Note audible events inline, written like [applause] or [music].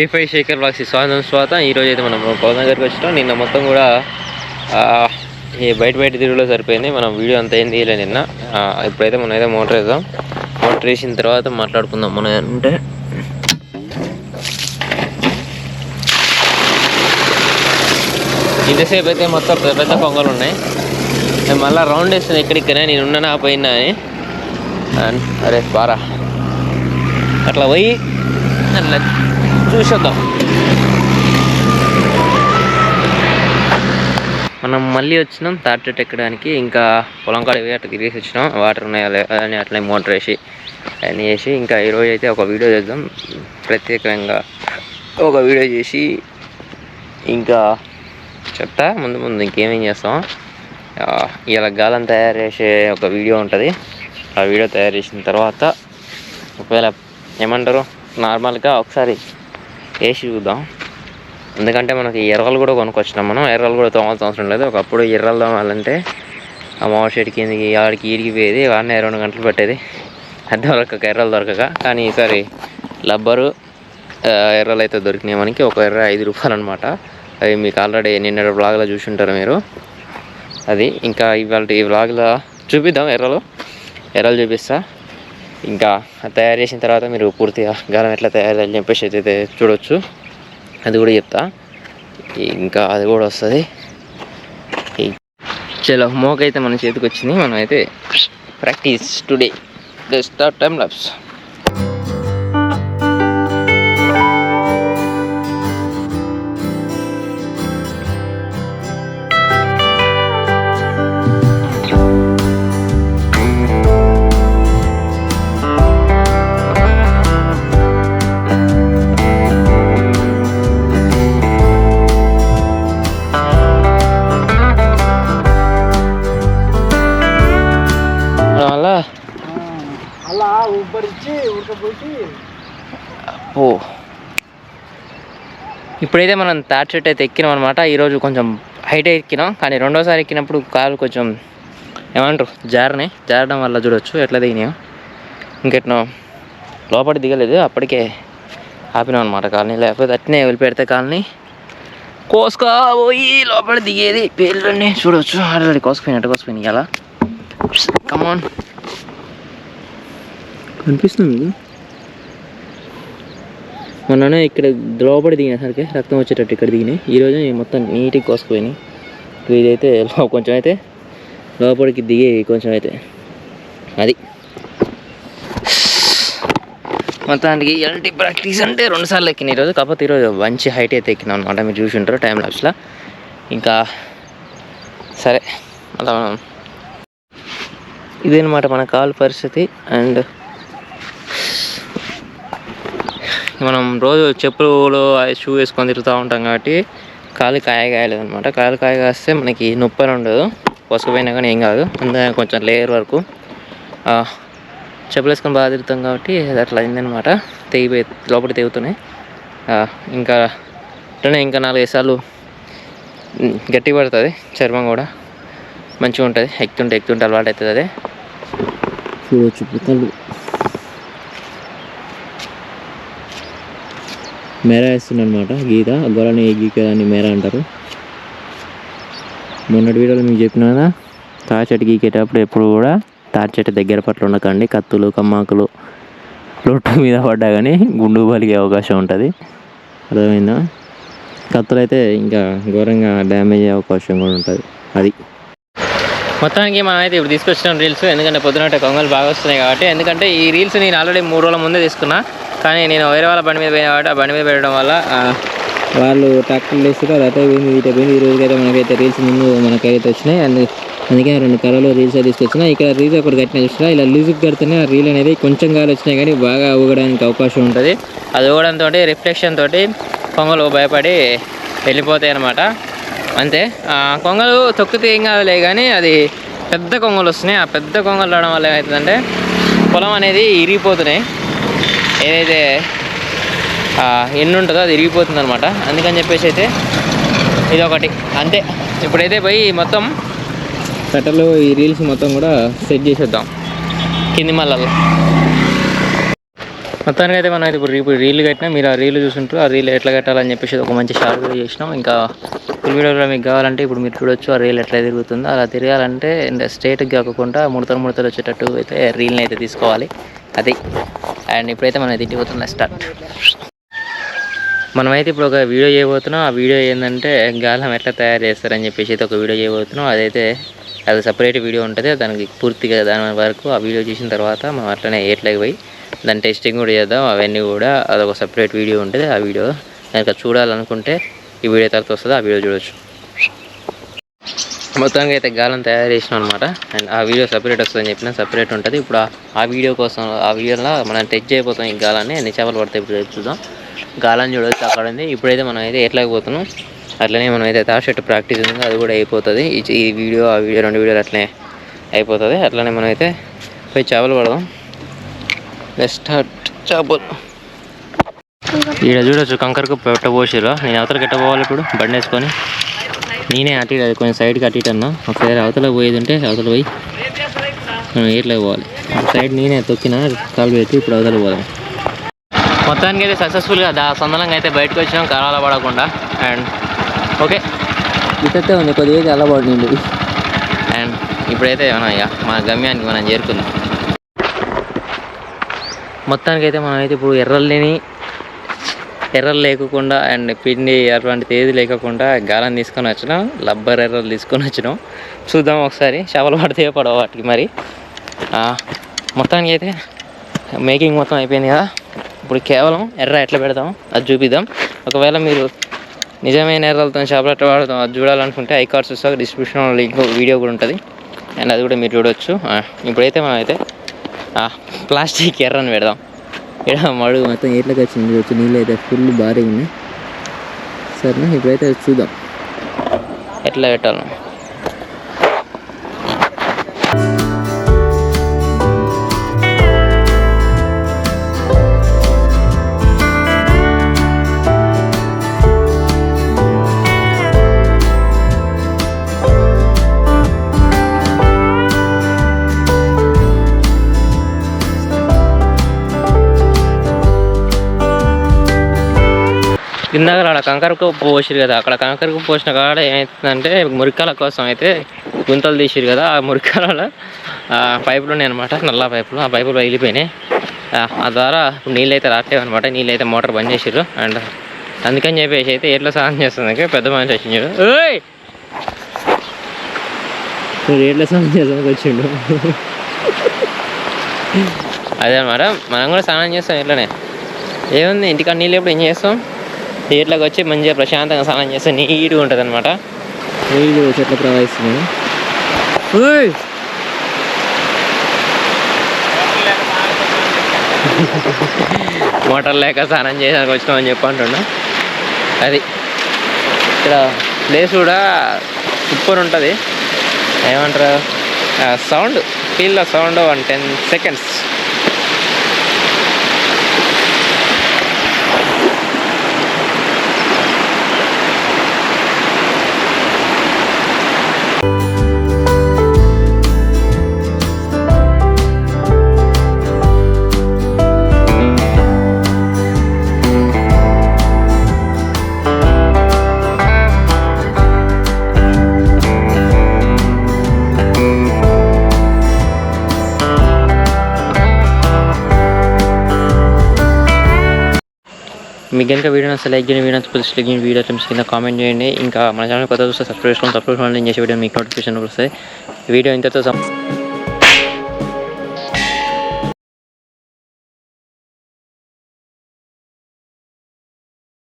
ఏ five Shekhar blogs స్వాగతం స్వాగతం. ఈరోజు అయితే మనం కోదం దగ్గరికి వచ్చినాం. నిన్న మొత్తం కూడా ఈ బయట బయట తిరుగులో సరిపోయింది. మనం వీడియో అంత ఏం తీయలే నిన్న. ఇప్పుడైతే మనం అయితే మోటార్ వేద్దాం. మోటార్ వేసిన తర్వాత మాట్లాడుకుందాం. మనం అంటే ఇంతసేపు అయితే మొత్తం పెద్ద పెద్ద పొంగలు ఉన్నాయి. నేను మళ్ళీ రౌండ్ వేస్తుంది ఎక్కడిక్కనే నేను ఉన్నానా పోయినా అని. అరే బారా. అట్లా పోయి అట్లా చూసేద్దాం. మనం మళ్ళీ వచ్చినాం థర్డ్ ఎక్కడానికి. ఇంకా పొలం కాడ పోయి తిరిగేసి వచ్చినాం. వాటర్ ఉన్నాయా లేదా అని అట్లనే మోటార్ వేసి అవన్నీ వేసి ఇంకా ఈరోజు అయితే ఒక వీడియో చేద్దాం. ప్రత్యేకంగా ఒక వీడియో చేసి ఇంకా చెప్తా. ముందు ముందు ఇంకేమేం చేస్తాం? ఇలా గాలం తయారు చేసే ఒక వీడియో ఉంటుంది. ఆ వీడియో తయారు చేసిన తర్వాత ఒకవేళ ఏమంటారు? నార్మల్గా ఒకసారి వేసి చూద్దాం. ఎందుకంటే మనకి ఎర్రలు కూడా కొనుక్కొచ్చినాం మనం. ఎర్రలు కూడా తోమాల్సిన అవసరం లేదు. ఒకప్పుడు ఎర్రలు తోమాలంటే ఆ మామిడి కిందకి ఆడికి ఈడికి వాడినే వాడిని రెండు గంటలు పట్టేది. అది దొరకక ఎర్రలు దొరకక. కానీ ఈసారి లబ్బరు ఎర్రలు అయితే దొరికినాయి మనకి. ఒక ఎర్ర ఐదు రూపాయలు అనమాట అవి మీకు ఆల్రెడీ నిన్న బ్లాగ్లో చూసి ఉంటారు మీరు. అది ఇంకా ఇవాళ ఈ బ్లాగ్లో చూపిద్దాం ఎర్రలు. ఎర్రలు చూపిస్తా. ఇంకా తయారు చేసిన తర్వాత మీరు పూర్తిగా గాలం ఎట్లా తయారు అని చెప్పేసి అయితే చూడొచ్చు. అది కూడా చెప్తా. ఇంకా అది కూడా వస్తుంది. చలో మోక అయితే మన చేతికి వచ్చింది మనం అయితే practice today. Start time lapse ఇప్పుడైతే మనం థర్డ్ చెట్టు అయితే ఎక్కినాం అనమాట ఈరోజు కొంచెం హైట్ ఎక్కినాం. కానీ రెండోసారి ఎక్కినప్పుడు కాలు కొంచెం ఏమంటారు? జారనే. జారడం వల్ల చూడొచ్చు. ఎట్లా దిగినాయో. ఇంకెట్నో లోపల దిగలేదు. అప్పటికే ఆపినాం అనమాట కాలనీ. లేకపోతే అట్నే వెళ్ళిపెడితే కాలనీ కోసుకా పోయి లోపల దిగేది పేర్లని చూడొచ్చు. ఆల్రెడీ కోసుకుపోయినట్టు కోసుకుపోయినాయి. అలా కమాన్ కనిపిస్తుంది? మొన్ననే ఇక్కడ లోపలి దిగినసరికి రక్తం వచ్చేటట్టు ఇక్కడ దిగినాయి. ఈరోజు మొత్తం నీట్గా కోసుకుపోయినాయి. ఇదైతే [laughs] కొంచెం అయితే లోపలికి దిగి కొంచెం అయితే అది. మొత్తానికి ఎలాంటి ప్రాక్టీస్ అంటే రెండు సార్లు ఎక్కిన ఈరోజు కాకపోతే ఈరోజు మంచి హైట్ అయితే ఎక్కినాం అనమాట మీరు చూసి ఉంటారు టైం లాప్స్లో ఇంకా సరే అలా మనం ఇదనమాట మన కాలు పరిస్థితి. అండ్ మనం రోజు చెప్పులు షూ వేసుకొని తిరుగుతూ ఉంటాం కాబట్టి కాలు కాయ కాయలేదు అనమాట కాలు కాయ కాస్తే మనకి నొప్పి అని ఉండదు. పొసకపోయినా కానీ ఏం కాదు. అంతా కొంచెం లేయర్ వరకు చెప్పులు వేసుకొని బాగా తిరుగుతాం కాబట్టి అట్లా అయిందనమాట తెగిపోయి లోపల తెగుతున్నాయి ఇంకా అట్లనే ఇంకా నాలుగైదు సార్లు గట్టి పడుతుంది. చర్మం కూడా మంచిగా ఉంటుంది. ఎక్కుతుంటే ఎక్కుతుంటే అలవాటు అవుతుంది అదే. చూడవచ్చు మేర వేస్తుంది అనమాట గీత గొర్రెని గీక మేర అంటారు. మొన్నటి వీడియోలో మీకు చెప్పిన కదా తాడి చెట్టు గీకేటప్పుడు ఎప్పుడు కూడా తాడి చెట్టు దగ్గర పట్ల ఉండకండి. కత్తులు కమ్మాకులు లొట్టు మీద పడ్డా కానీ గుండు బలిగే అవకాశం ఉంటుంది. అర్థమైందా? కత్తులు అయితే ఇంకా ఘోరంగా డ్యామేజ్ అయ్యే అవకాశం కూడా ఉంటుంది. అది. మొత్తానికి మనం అయితే ఇప్పుడు తీసుకొచ్చిన రీల్స్ ఎందుకంటే పొద్దున కొంగలు బాగా వస్తున్నాయి కాబట్టి ఎందుకంటే ఈ రీల్స్ నేను ఆల్రెడీ మూడు రోజుల ముందే తీసుకున్నా. కానీ నేను వేరే వాళ్ళ బండి మీద పోయిన కాబట్టి ఆ బండి మీద పెట్టడం వల్ల వాళ్ళు ట్రాక్టర్లు వేస్తారు అయితే పోయింది ఇటే పోయింది. ఈ రోజుకైతే మనకైతే రీల్స్ ముందు మనకైతే వచ్చినాయి. అందు అందుకే రెండు కర్రలు రీల్స్ అయితే తీసుకొచ్చిన. ఇక్కడ రీల్స్ ఒకటి కట్టిన చూసిన. ఇలా లీజుకి కడితేనే ఆ రీల్ అనేది కొంచెం గాలి వచ్చినాయి కానీ బాగా ఊగడానికి అవకాశం ఉంటుంది. అది ఊగడంతో రిఫ్లెక్షన్ తోటి కొంగలు భయపడి వెళ్ళిపోతాయి అనమాట అంతే. కొంగలు తొక్కితే ఏం కాదులే కానీ అది పెద్ద కొంగలు వస్తున్నాయి. ఆ పెద్ద కొంగలు రావడం వల్ల ఏమవుతుందంటే పొలం అనేది ఇరిగిపోతున్నాయి. ఏదైతే ఎన్ని ఉంటుందో అది ఇరిగిపోతుంది అనమాట అందుకని చెప్పేసి అయితే ఇది ఒకటి అంతే. ఇప్పుడైతే పోయి మొత్తం కట్టలు ఈ రీల్స్ మొత్తం కూడా సెట్ చేసేద్దాం. కింది మళ్ళీ మొత్తానికి అయితే మనం అయితే ఇప్పుడు ఇప్పుడు రీల్ కట్టినా. మీరు ఆ రీల్ చూసుంటారు. ఆ రీల్ ఎట్లా కట్టాలని చెప్పేసి ఒక మంచి షార్ట్ వీడియో చేసినాం. ఇంకా ఫుల్ వీడియోలో మీకు కావాలంటే ఇప్పుడు మీరు చూడొచ్చు. ఆ రీల్ ఎట్లా తిరుగుతుందో. అలా తిరగాలంటే స్ట్రేట్గా కాకుండా ముడతలు ముడతలు వచ్చేటట్టు అయితే రీల్ని అయితే తీసుకోవాలి. అది. అండ్ ఇప్పుడైతే మనం అయితే ఇంటికి పోతున్నాం స్టార్ట్. మనమైతే ఇప్పుడు ఒక వీడియో చేయబోతున్నాం. ఆ వీడియో ఏంటంటే గాలం ఎట్లా తయారు చేస్తారని చెప్పేసి అయితే ఒక వీడియో చేయబోతున్నాం. అదైతే అది సపరేట్ వీడియో ఉంటుంది. దానికి పూర్తిగా దాని వరకు ఆ వీడియో చేసిన తర్వాత మనం అట్లనే ఎట్లకి పోయి దాని టెస్టింగ్ కూడా చేద్దాం. అవన్నీ కూడా అదొక సపరేట్ వీడియో ఉంటుంది. ఆ వీడియో కనుక చూడాలనుకుంటే ఈ వీడియో తర్వాత వస్తుంది. ఆ వీడియో చూడొచ్చు. మొత్తానికి అయితే గాలం తయారు చేసినాం అనమాట అండ్ ఆ వీడియో సపరేట్ వస్తుందని చెప్పిన సపరేట్ ఉంటుంది. ఇప్పుడు ఆ- వీడియో కోసం ఆ వీడియోలో మనం టెచ్ చేయబోతాం ఈ గాలాన్ని. అన్ని చేపలు పడతాయి ఇప్పుడు చూద్దాం. గాలం చూడవచ్చు అక్కడ ఉంది. ఇప్పుడైతే మనం అయితే ఎట్లా పోతున్నాం? అట్లనే మనం అయితే తాషెట్ ప్రాక్టీస్ ఉంది. అది కూడా అయిపోతుంది. ఈ వీడియో ఆ వీడియో రెండు వీడియోలు అట్లనే అయిపోతుంది. అట్లనే మనం అయితే పోయి చేపలు పడదాం. లెట్ చేపలు. ఈడ చూడొచ్చు కంకరకు పెట్ట నేను అవతలకి ఎట్ట పోవాలి ఇప్పుడు? బండి వేసుకొని. నేనే అటు ఇటు అది కొంచెం సైడ్కి అటు ఇటు అన్నా. ఒకసారి అవతల పోయేది ఉంటే అవతల పోయి మనం ఏట్లా పోవాలి. సైడ్ నేనే తొక్కిన కాలు పెట్టి ఇప్పుడు అవతల పోదాం. మొత్తానికి అయితే సక్సెస్ఫుల్గా దా సొందలంగా అయితే బయటకు వచ్చినాం కరాల పడకుండా. And okay. ఇటైతే ఉంది కొద్దిగా అలా పడింది అండ్ ఇప్పుడైతే మనం ఇక మన గమ్యానికి మనం చేరుకుందాం. మొత్తానికి అయితే మనం అయితే ఇప్పుడు ఎర్రల్ని ఎర్రలు లేకుండా అండ్ పిండి అటువంటి తేదీ లేకుండా గాలం తీసుకొని వచ్చినాం లబ్బర్ ఎర్రలు తీసుకొని వచ్చినాం. చూద్దాం ఒకసారి చేపలు పడితే పడవ వాటికి మరి. మొత్తానికి అయితే మేకింగ్ మొత్తం అయిపోయింది కదా. ఇప్పుడు కేవలం ఎర్ర ఎట్లా పెడదాం అది చూపిద్దాం. ఒకవేళ మీరు నిజమైన ఎర్రలతో చేపలు ఎట్లా పడతాం అది చూడాలనుకుంటే ఐ కార్డ్స్ వస్తాక డిస్క్రిప్షన్లో లింక్ వీడియో కూడా ఉంటుంది. అండ్ అది కూడా మీరు చూడొచ్చు. ఇప్పుడైతే మనం అయితే ప్లాస్టిక్ ఎర్రని పెడదాం. ఇక్కడ మడుగు మొత్తం ఎట్లకి వచ్చింది చూడొచ్చు నీళ్ళు అయితే ఫుల్ భారీగా ఉన్నాయి. సరేనా ఇప్పుడైతే చూద్దాం. ఎట్లా పెట్టాలి? ఇందాక అక్కడ కంకరకు పోసిరు కదా అక్కడ కంకరకు పోసిన కాడ ఏమవుతుందంటే మురికాల కోసం అయితే గుంతలు తీసిరు కదా ఆ మురికాలలో ఆ పైపులు ఉన్నాయి అనమాట నల్ల పైపులు. ఆ పైపులు పగిలిపోయినాయి. ఆ, ద్వారా నీళ్ళు అయితే రావట్లేవు అనమాట నీళ్ళు అయితే మోటార్ బంద్ చేసిర్రు. అండ్ అందుకని చెప్పేసి అయితే ఎట్లా స్నానం చేస్తుంది పెద్ద మనిషి వచ్చిండు. ఓయ్ నువ్వు ఎట్లా స్నానం చేస్తానికి వచ్చిండు? అదే అనమాట మనం కూడా స్నానం చేస్తాం ఇట్లనే. ఏముంది ఇంటికాడ నీళ్ళు ఎప్పుడు ఏం చేస్తాం? నీటిలోకి వచ్చి మంచిగా ప్రశాంతంగా స్నానం చేస్తే నీట్గా ఉంటుంది అనమాట నీళ్ళు చెట్లు ప్రవహిస్తున్నాయి. మోటార్ లేక స్నానం చేయడానికి వచ్చినామని చెప్పి అంటున్నా. అది ఇక్కడ ప్లేస్ కూడా సూపర్ ఉంటుంది. ఏమంటారు? Sound feel sound one ten seconds. మీకు కనుక వీడియో నచ్చితే లైక్ చేయండి వీడియో నచ్చితే లైక్ చేయండి వీడియో టైమ్స్ కింద కామెంట్ చేయండి. ఇంకా మన ఛానల్ కొత్త చూస్తే సబ్స్క్రైబ్ చేసుకోండి సబ్స్క్రైబ్ చేసుకోండి నేను చేసే వీడియో మీకు నోటిఫికేషన్ వస్తాయి వీడియో ఇంతతో